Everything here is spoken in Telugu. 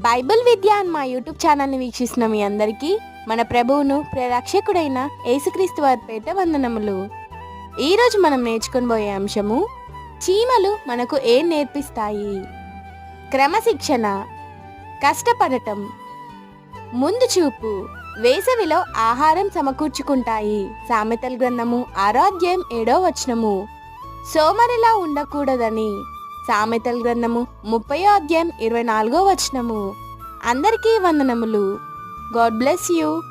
బైబిల్ విద్య అని మా యూట్యూబ్ ఛానల్ని వీక్షిస్తున్న మీ అందరికీ మన ప్రభువును ప్రేరక్షకుడైన యేసుక్రీస్తు వారి పేట వందనములు. ఈరోజు మనం నేర్చుకొని పోయే అంశము చీమలు మనకు ఏం నేర్పిస్తాయి? క్రమశిక్షణ కష్టపడటం ముందు చూపు వేసవిలో ఆహారం సమకూర్చుకుంటాయి. సామెతల గ్రంథము ఆరోగ్యం ఏడో వచనము సోమరిలా ఉండకూడదని సామెతల గ్రంథము ముప్పై అధ్యాయం ఇరవై నాలుగో వచనము. అందరికీ వందనములు. God bless you.